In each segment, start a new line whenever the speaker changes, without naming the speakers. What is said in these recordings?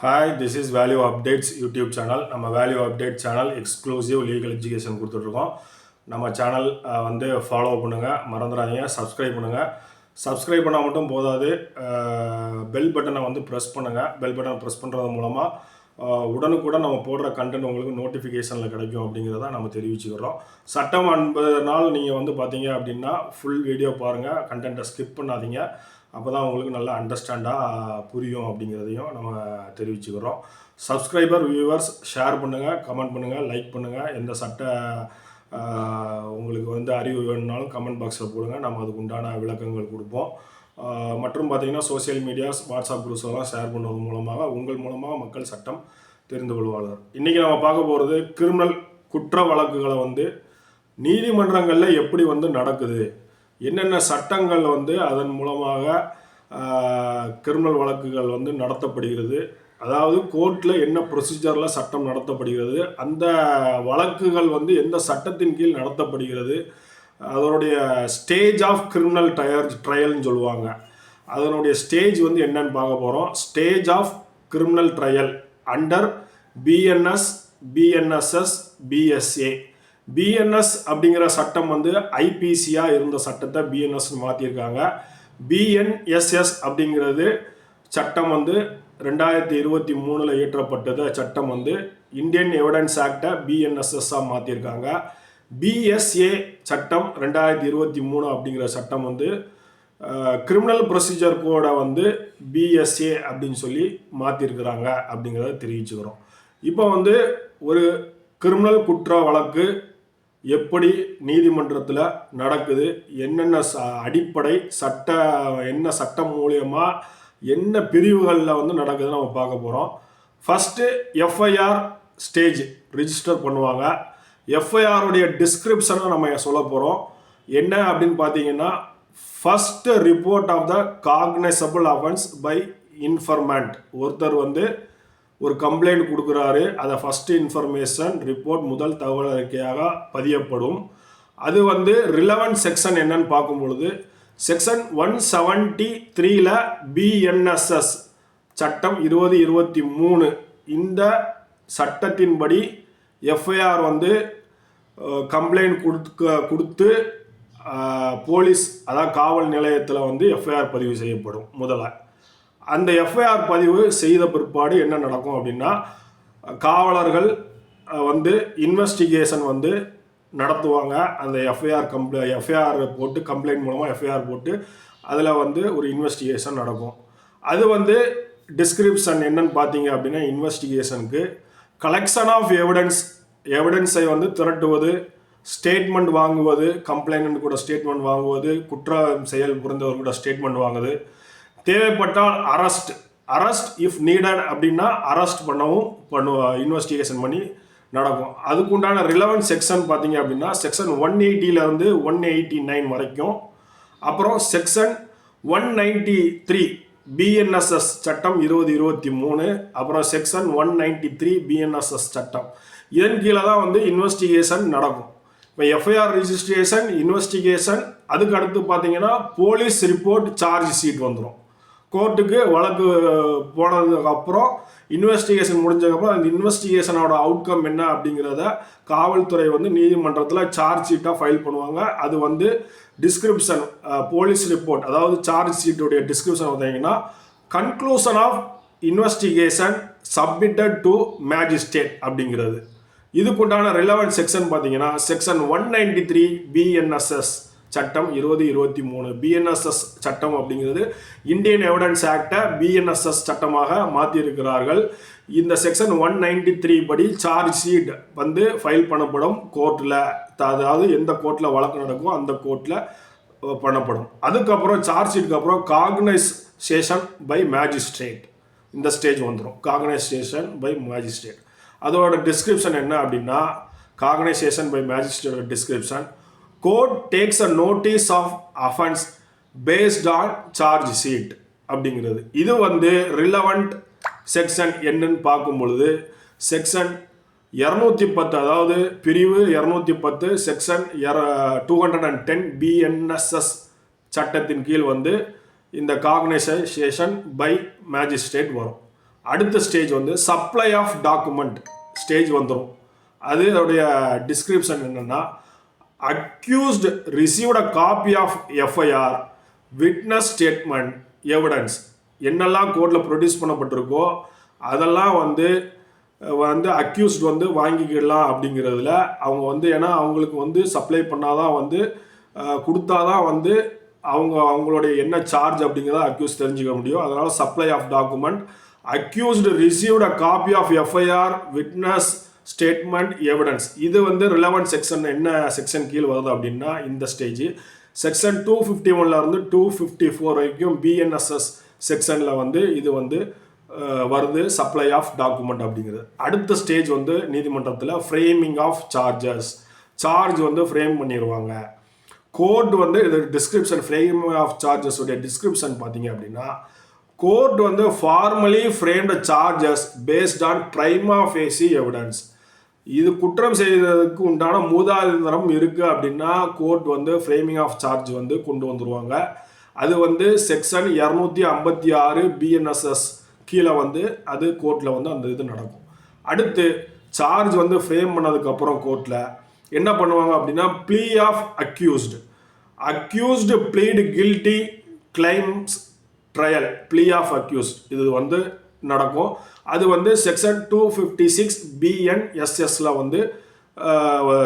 Hi this is value updates YouTube channel நம்ம value update channel exclusive legal education கொடுத்துட்ருக்கோம். நம்ம channel வந்து follow பண்ணுங்கள் மறந்துடாதீங்க. சப்ஸ்கிரைப் பண்ணுங்கள் சப்ஸ்கிரைப் பண்ணால் மட்டும் போதாது. பெல் பட்டனை வந்து ப்ரெஸ் பண்ணுங்கள் பெல் பட்டனை ப்ரெஸ் பண்ணுறது மூலமாக உடனுக்குடன் நம்ம போடுற கண்டென்ட் உங்களுக்கு நோட்டிஃபிகேஷனில் கிடைக்கும் அப்படிங்கிறத நம்ம தெரிவிச்சுக்கிறோம். சட்டம் ஐம்பது நாள் நீங்கள் வந்து பார்த்தீங்க அப்படின்னா ஃபுல் வீடியோ பாருங்கள் கண்டென்ட்டை ஸ்கிப் பண்ணாதீங்க. அப்போ தான் உங்களுக்கு நல்லா அண்டர்ஸ்டாண்டாக புரியும் அப்படிங்கிறதையும் நம்ம தெரிவிச்சுக்கிறோம். சப்ஸ்கிரைபர் வியூவர்ஸ் ஷேர் பண்ணுங்கள் கமெண்ட் பண்ணுங்கள் லைக் பண்ணுங்கள் எந்த சட்ட உங்களுக்கு வந்து அறிவு வேணும்னாலும் கமெண்ட் பாக்ஸில் போடுங்க. நம்ம அதுக்கு உண்டான விளக்கங்கள் கொடுப்போம். மற்றும் பார்த்தீங்கன்னா சோஷியல் மீடியாஸ் வாட்ஸ்அப் குரூப்ஸ் எல்லாம் ஷேர் பண்ணுவது மூலமாக உங்கள் மூலமாக மக்கள் சட்டம் தெரிந்து கொள்வார்கள். இன்றைக்கி நம்ம பார்க்க போகிறது கிரிமினல் குற்ற வழக்குகளை வந்து நீதிமன்றங்களில் எப்படி வந்து நடக்குது? என்னென்ன சட்டங்கள் வந்து அதன் மூலமாக கிரிமினல் வழக்குகள் வந்து நடத்தப்படுகிறது அதாவது கோர்ட்டில் என்ன ப்ரொசீஜரில் சட்டம் நடத்தப்படுகிறது அந்த வழக்குகள் வந்து எந்த சட்டத்தின் கீழ் நடத்தப்படுகிறது அதனுடைய ஸ்டேஜ் ஆஃப் கிரிமினல் டயர் ட்ரையல்னு சொல்லுவாங்க. அதனுடைய ஸ்டேஜ் வந்து என்னன்னு பார்க்க போகிறோம் stage of criminal trial under BNS BNSS BSA BNS அப்படிங்கிற சட்டம் வந்து ஐபிசியாக இருந்த சட்டத்தை பிஎன்எஸ் மாற்றியிருக்காங்க பிஎன்எஸ்எஸ் அப்படிங்கிறது சட்டம் வந்து ரெண்டாயிரத்தி இருபத்தி மூணில் இயற்றப்பட்டது. சட்டம் வந்து இந்தியன் எவிடன்ஸ் ஆக்டை பிஎன்எஸ்எஸ்ஸாக மாற்றியிருக்காங்க பிஎஸ்ஏ சட்டம் ரெண்டாயிரத்தி இருபத்தி மூணு அப்படிங்கிற சட்டம் வந்து கிரிமினல் ப்ரொசீஜர் கோடை வந்து பிஎஸ்ஏ அப்படின்னு சொல்லி மாற்றிருக்கிறாங்க அப்படிங்கிறத தெரிவிச்சுக்கிறோம். இப்போ வந்து ஒரு கிரிமினல் குற்ற வழக்கு எப்படி நீதிமன்றத்தில் நடக்குது என்னென்ன ச அடிப்படை சட்ட என்ன சட்டம் மூலியமாக என்ன பிரிவுகளில் வந்து நடக்குதுன்னு நம்ம பார்க்க போகிறோம் ஃபஸ்ட்டு எஃப்ஐஆர் ஸ்டேஜ் ரிஜிஸ்டர் பண்ணுவாங்க. எஃப்ஐஆருடைய டிஸ்கிரிப்ஷனை நம்ம சொல்ல போகிறோம் என்ன அப்படின்னு பார்த்தீங்கன்னா first report of the cognizable offence by informant ஒருத்தர் வந்து ஒரு கம்ப்ளைண்ட் கொடுக்குறாரு. அதை ஃபஸ்ட்டு இன்ஃபர்மேஷன் ரிப்போர்ட் முதல் தகவல் அறிக்கையாக பதியப்படும். அது வந்து ரிலவன்ட் செக்ஷன் என்னன்னு பார்க்கும் பொழுது செக்ஷன் ஒன் செவன்ட்டி த்ரீல பிஎன்எஸ்எஸ் சட்டம் இருபது இருபத்தி மூணு இந்த சட்டத்தின்படி எஃப்ஐஆர் வந்து கம்ப்ளைண்ட் கொடுக்க கொடுத்து போலீஸ் அதாவது காவல் நிலையத்தில் வந்து எஃப்ஐஆர் பதிவு செய்யப்படும் முதல்ல. அந்த எஃப்ஐஆர் பதிவு செய்த பிற்பாடு என்ன நடக்கும் அப்படின்னா காவலர்கள் வந்து இன்வெஸ்டிகேஷன் வந்து நடத்துவாங்க. அந்த எஃப்ஐஆர் கம்ப்ளை எஃப்ஐஆர் போட்டு கம்ப்ளைண்ட் மூலமாக எஃப்ஐஆர் போட்டு அதில் வந்து ஒரு இன்வெஸ்டிகேஷன் நடக்கும். அது வந்து டிஸ்கிரிப்ஷன் என்னன்னு பார்த்தீங்க அப்படின்னா இன்வெஸ்டிகேஷனுக்கு கலெக்ஷன் ஆஃப் எவிடன்ஸ் எவிடன்ஸை வந்து திரட்டுவது ஸ்டேட்மெண்ட் வாங்குவது கம்ப்ளைண்ட் கூட ஸ்டேட்மெண்ட் வாங்குவது குற்றம் செயல் புரிந்தவர் கூட ஸ்டேட்மெண்ட் வாங்குவது தேவைப்பட்டால் அரெஸ்ட் அரெஸ்ட் இஃப் நீடட் அப்படின்னா அரெஸ்ட் பண்ணவும் பண்ணுவோம் இன்வெஸ்டிகேஷன் பண்ணி நடக்கும். அதுக்குண்டான ரிலவன்ஸ் செக்ஷன் பார்த்தீங்க அப்படின்னா செக்ஷன் ஒன் எயிட்டியிலேருந்து ஒன் எயிட்டி நைன் வரைக்கும். அப்புறம் section one ninety three BNSS சட்டம் இருபது இருபத்தி மூணு. அப்புறம் section one ninety three BNSS சட்டம். இதன் கீழே தான் வந்து இன்வெஸ்டிகேஷன் நடக்கும். இப்போ எஃப்ஐஆர் ரிஜிஸ்ட்ரேஷன் இன்வெஸ்டிகேஷன் அதுக்கு அடுத்து பார்த்தீங்கன்னா போலீஸ் ரிப்போர்ட் சார்ஜ் ஷீட் வந்துடும் கோர்ட்டுக்கு வழக்கு போனதுக்கப்புறம் இன்வெஸ்டிகேஷன் முடிஞ்சதுக்கப்புறம் அந்த இன்வெஸ்டிகேஷனோட அவுட்கம் என்ன அப்படிங்கிறத காவல்துறை வந்து நீதிமன்றத்தில் சார்ஜ் ஷீட்டாக ஃபைல் பண்ணுவாங்க. அது வந்து டிஸ்கிரிப்ஷன் போலீஸ் ரிப்போர்ட் அதாவது சார்ஜ் ஷீட்டுடைய டிஸ்கிரிப்ஷன் பார்த்தீங்கன்னா conclusion of investigation submitted to magistrate அப்படிங்கிறது. இதுக்குண்டான ரிலவெண்ட் செக்ஷன் பார்த்தீங்கன்னா section one ninety three BNSS சட்டம் இருபது இருபத்தி மூணு. பிஎன்எஸ்எஸ் சட்டம் அப்படிங்கிறது இந்தியன் எவிடன்ஸ் ஆக்டை பிஎன்எஸ்எஸ் சட்டமாக மாற்றியிருக்கிறார்கள் இந்த செக்ஷன் ஒன் நைன்டி த்ரீ படி சார்ஜ் ஷீட் வந்து ஃபைல் பண்ணப்படும் கோர்ட்டில் அதாவது எந்த கோர்ட்டில் வழக்கு நடக்குமோ அந்த கோர்ட்டில் பண்ணப்படும். அதுக்கப்புறம் சார்ஜ் ஷீட்டுக்கு அப்புறம் காக்னைசேஷன் பை மேஜிஸ்ட்ரேட் இந்த ஸ்டேஜ் வந்துடும் காக்னைசேஷன் பை மேஜிஸ்ட்ரேட் அதோட டிஸ்கிரிப்ஷன் என்ன அப்படின்னா cognizance by magistrate description court takes a notice of offence based on charge sheet அப்படிங்கிறது. இது வந்து ரிலவெண்ட் செக்ஷன் என்னன்னு பார்க்கும் பொழுது செக்ஷன் இரநூத்தி பத்து அதாவது பிரிவு இரநூத்தி பத்து section two hundred and ten BNSS சட்டத்தின் கீழ் வந்து இந்த காக்னைசேஷன் பை மேஜிஸ்ட்ரேட் வரும். அடுத்த ஸ்டேஜ் வந்து சப்ளை ஆஃப் டாக்குமெண்ட் ஸ்டேஜ் வந்துடும் அது அதோடைய டிஸ்கிரிப்ஷன் என்னென்னா accused received a copy of FIR witness statement evidence என்னெல்லாம் கோர்ட்டில் ப்ரொடியூஸ் பண்ணப்பட்டிருக்கோ அதெல்லாம் வந்து வந்து அக்யூஸ்ட் வந்து வாங்கிக்கிடலாம் அப்படிங்கிறதுல அவங்க வந்து ஏன்னா அவங்களுக்கு வந்து சப்ளை பண்ணாதான் வந்து கொடுத்தாதான் வந்து அவங்க அவங்களுடைய என்ன சார்ஜ் அப்படிங்கிறத அக்யூஸ் தெரிஞ்சுக்க முடியும். அதனால் supply of document accused received a copy of FIR witness statement evidence இது வந்து ரிலவெண்ட் செக்ஷன் என்ன செக்ஷன் கீழ் வருது அப்படின்னா இந்த ஸ்டேஜ் செக்ஷன் டூ ஃபிஃப்டி இருந்து டூ ஃபிஃப்டி ஃபோர் வரைக்கும் பிஎன்எஸ்எஸ் செக்ஷனில் வந்து இது வந்து வருது சப்ளை ஆஃப் டாக்குமெண்ட் அப்படிங்கிறது. அடுத்த ஸ்டேஜ் வந்து நீதிமன்றத்தில் ஃப்ரேமிங் ஆஃப் சார்ஜஸ் சார்ஜ் வந்து ஃப்ரேம் பண்ணிடுவாங்க கோர்ட் வந்து இது டிஸ்கிரிப்ஷன் ஃப்ரேம் ஆஃப் சார்ஜஸ் உடைய டிஸ்கிரிப்ஷன் பார்த்தீங்க அப்படின்னா கோர்ட் வந்து formally framed charges based on prima facie evidence இது குற்றம் செய்ததுக்கு உண்டான மூதாதிரம் இருக்கு அப்படின்னா கோர்ட் வந்து ஃப்ரேமிங் ஆஃப் சார்ஜ் வந்து கொண்டு வந்துருவாங்க. அது வந்து செக்ஷன் இரநூத்தி ஐம்பத்தி ஆறு பிஎன்எஸ்எஸ் கீழே வந்து அது கோர்ட்டில் வந்து அந்த இது நடக்கும். அடுத்து சார்ஜ் வந்து ஃப்ரேம் பண்ணதுக்கப்புறம் கோர்ட்டில் என்ன பண்ணுவாங்க அப்படின்னா plea of accused accused plead guilty claims trial plea of accused இது வந்து நடக்கும். அது வந்து செக்ஷன் டூ ஃபிஃப்டி சிக்ஸ் பிஎன்எஸ்எஸ்ல வந்து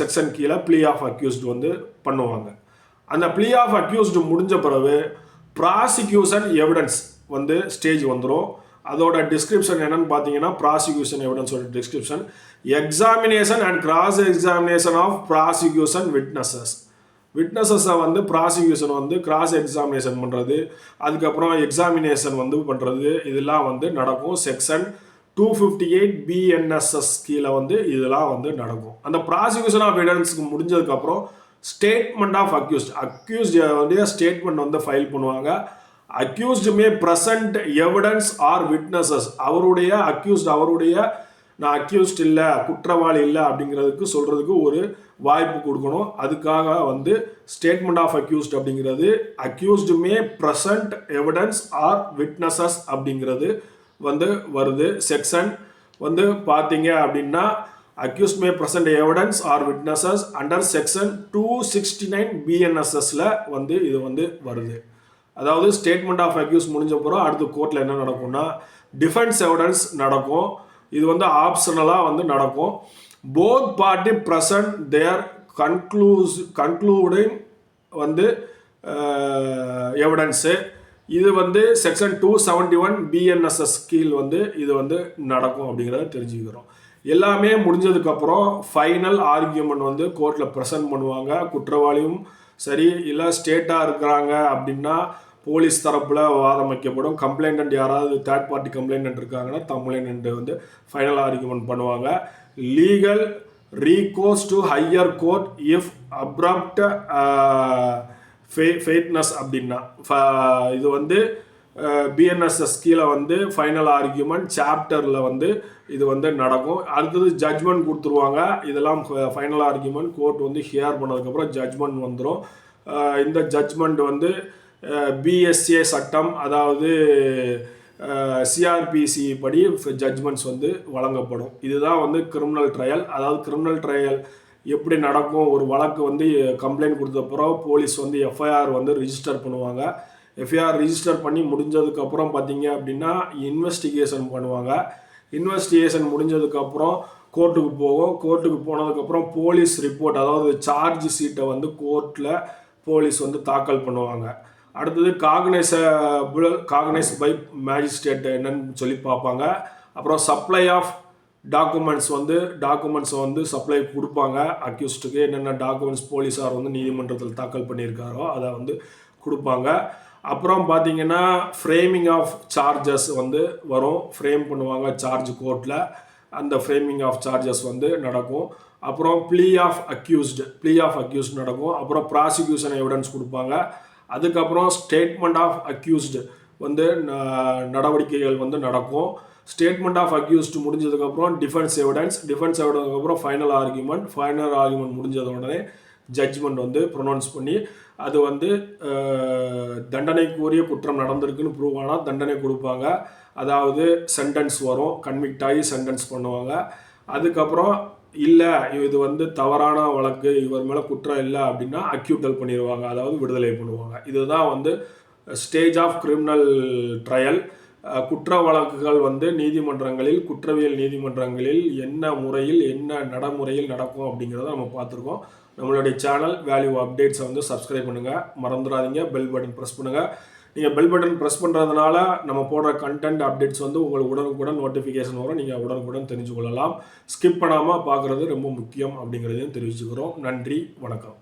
செக்ஷன் கீழே ப்ளீ ஆஃப் அக்யூஸ்டு வந்து பண்ணுவாங்க. அந்த ப்ளீ ஆஃப் அக்யூஸ்டு முடிஞ்ச பிறகு ப்ராசிக்யூஷன் எவிடன்ஸ் வந்து ஸ்டேஜ் வந்துடும் அதோட டிஸ்கிரிப்ஷன் என்னன்னு பார்த்தீங்கன்னா prosecution எவிடன்ஸோட description examination and cross examination of prosecution witnesses விட்னஸஸை வந்து ப்ராசிக்யூஷன் வந்து கிராஸ் எக்ஸாமினேஷன் பண்ணுறது அதுக்கப்புறம் எக்ஸாமினேஷன் வந்து பண்ணுறது இதெல்லாம் வந்து நடக்கும். Section two fifty eight BNSS கீழே வந்து இதெல்லாம் வந்து நடக்கும். அந்த ப்ராசிக்யூஷன் ஆஃப் எவிடன்ஸுக்கு முடிஞ்சதுக்கப்புறம் ஸ்டேட்மெண்ட் ஆஃப் அக்யூஸ்ட் அக்யூஸ்ட் வந்து ஸ்டேட்மெண்ட் வந்து ஃபைல் பண்ணுவாங்க. Accused may present evidence or witnesses அவருடைய அக்யூஸ்ட் அவருடைய நான் அக்யூஸ்ட் இல்லை குற்றவாளி இல்லை அப்படிங்கிறதுக்கு சொல்கிறதுக்கு ஒரு வாய்ப்பு கொடுக்கணும். அதுக்காக வந்து ஸ்டேட்மெண்ட் ஆஃப் அக்யூஸ்ட் அப்படிங்கிறது accused may present evidence or witnesses அப்படிங்கிறது வந்து வருது. செக்ஷன் வந்து பார்த்தீங்க அப்படின்னா accused may present evidence or witnesses under section two sixty nine பிஎன்எஸ்எஸில் வந்து இது வந்து வருது. அதாவது ஸ்டேட்மெண்ட் ஆஃப் அக்யூஸ் முடிஞ்ச பிறகு அடுத்து கோர்ட்டில் என்ன நடக்கும்னா டிஃபென்ஸ் எவிடன்ஸ் நடக்கும். இது வந்து ஆப்ஷனலாக வந்து நடக்கும். Both party present their conclude concluding வந்து uh, எவிடன்ஸு இது வந்து section two seventy one BNSS கீழ் வந்து இது வந்து நடக்கும் அப்படிங்கிறத தெரிஞ்சுக்கிறோம். எல்லாமே முடிஞ்சதுக்கப்புறம் ஃபைனல் ஆர்கியூமெண்ட் வந்து கோர்ட்டில் ப்ரெசென்ட் பண்ணுவாங்க. குற்றவாளியும் சரி இல்லை ஸ்டேட்டாக இருக்கிறாங்க அப்படின்னா போலீஸ் தரப்பில் வாதம் வைக்கப்படும் கம்ப்ளைண்ட் யாராவது தேர்ட் பார்ட்டி கம்ப்ளைண்ட் இருக்காங்கன்னா கம்ப்ளைண்ட் வந்து ஃபைனல் ஆர்கியூமெண்ட் பண்ணுவாங்க. Legal recourse to higher court if abrupt fairness அப்படின்னா ஃப- இது வந்து uh, பிஎன்எஸ்எஸ் கீழே வந்து ஃபைனல் ஆர்கியூமெண்ட் சாப்டரில் வந்து இது வந்து நடக்கும். அடுத்தது ஜட்ஜ்மெண்ட் கொடுத்துருவாங்க. இதெல்லாம் ஃபைனல் ஆர்கியூமெண்ட் கோர்ட் வந்து ஹியர் பண்ணதுக்கப்புறம் ஜட்ஜ்மெண்ட் வந்துடும் uh, இந்த ஜட்ஜ்மெண்ட் வந்து பிஎஸ்ஏ சட்டம் அதாவது சிஆர்பிசி படி ஜட்ஜ்மெண்ட்ஸ் வந்து வழங்கப்படும். இதுதான் வந்து கிரிமினல் ட்ரையல் அதாவது கிரிமினல் ட்ரையல் எப்படி நடக்கும்? ஒரு வழக்கு வந்து கம்ப்ளைண்ட் கொடுத்தப்புறம் போலீஸ் வந்து எஃப்ஐஆர் வந்து ரிஜிஸ்டர் பண்ணுவாங்க. எஃப்ஐஆர் ரிஜிஸ்டர் பண்ணி முடிஞ்சதுக்கப்புறம் பார்த்தீங்க அப்படின்னா இன்வெஸ்டிகேஷன் பண்ணுவாங்க. இன்வெஸ்டிகேஷன் முடிஞ்சதுக்கப்புறம் கோர்ட்டுக்கு போகும். கோர்ட்டுக்கு போனதுக்கப்புறம் போலீஸ் ரிப்போர்ட் அதாவது சார்ஜ் ஷீட்டை வந்து கோர்ட்டில் போலீஸ் வந்து தாக்கல் பண்ணுவாங்க. அடுத்தது காகனைஸ காகனைஸ் பை மேஜிஸ்ட்ரேட் என்னன்னு சொல்லி பார்ப்பாங்க. அப்புறம் சப்ளை ஆஃப் டாக்குமெண்ட்ஸ் வந்து டாக்குமெண்ட்ஸை வந்து சப்ளை கொடுப்பாங்க. அக்யூஸ்டுக்கு என்னென்ன டாக்குமெண்ட்ஸ் போலீஸார் வந்து நீதிமன்றத்தில் தாக்கல் பண்ணியிருக்காரோ அதை வந்து கொடுப்பாங்க. அப்புறம் பார்த்தீங்கன்னா ஃப்ரேமிங் ஆஃப் சார்ஜஸ் வந்து வரும். ஃப்ரேம் பண்ணுவாங்க சார்ஜ் கோர்ட்டில் அந்த ஃப்ரேமிங் ஆஃப் சார்ஜஸ் வந்து நடக்கும். அப்புறம் plea of accused plea of accused நடக்கும். அப்புறம் ப்ராசிக்யூஷன் எவிடன்ஸ் கொடுப்பாங்க. அதுக்கப்புறம் ஸ்டேட்மெண்ட் ஆஃப் அக்யூஸ்டு வந்து ந- நடவடிக்கைகள் வந்து நடக்கும். ஸ்டேட்மெண்ட் ஆஃப் அக்யூஸ்டு முடிஞ்சதுக்கப்புறம் டிஃபென்ஸ் எவிடன்ஸ் டிஃபென்ஸ் எவிடன்ஸ்க்கப்புறம் ஃபைனல் ஆர்குமெண்ட் ஃபைனல் ஆர்குமெண்ட் முடிஞ்சத உடனே ஜட்ஜ்மெண்ட் வந்து ப்ரொனவுன்ஸ் பண்ணி அது வந்து தண்டனைக்குரிய குற்றம் நடந்திருக்குன்னு ப்ரூவ் ஆனால் தண்டனை கொடுப்பாங்க. அதாவது சென்டென்ஸ் வரும் கன்விக்ட் ஆகி சென்டென்ஸ் பண்ணுவாங்க. அதுக்கப்புறம் இல்லை இது வந்து தவறான வழக்கு இவர் மேலே குற்றம் இல்லை அப்படின்னா அக்யூட்டல் பண்ணிடுவாங்க அதாவது விடுதலை பண்ணுவாங்க. இதுதான் வந்து ஸ்டேஜ் ஆஃப் கிரிமினல் ட்ரையல் குற்ற வழக்குகள் வந்து நீதிமன்றங்களில் குற்றவியல் நீதிமன்றங்களில் என்ன முறையில் என்ன நடைமுறையில் நடக்கும் அப்படிங்கிறத நம்ம பார்த்துருக்கோம். நம்மளுடைய சேனல் வேல்யூ அப்டேட்ஸை வந்து சப்ஸ்கிரைப் பண்ணுங்கள் மறந்துடாதீங்க. பெல் பட்டன் ப்ரெஸ் பண்ணுங்கள் நீங்கள் பெல் பட்டன் ப்ரெஸ் பண்ணுறதுனால நம்ம போடுற கண்டென்ட் அப்டேட்ஸ் வந்து உங்களுக்கு உடனுக்குடன் நோட்டிஃபிகேஷன் வரும். நீங்கள் உடனுக்குடன் தெரிஞ்சு கொள்ளலாம் ஸ்கிப் பண்ணாமல் பார்க்குறது ரொம்ப முக்கியம் அப்படிங்கிறதையும் தெரிவிச்சுக்கிறோம். நன்றி வணக்கம்.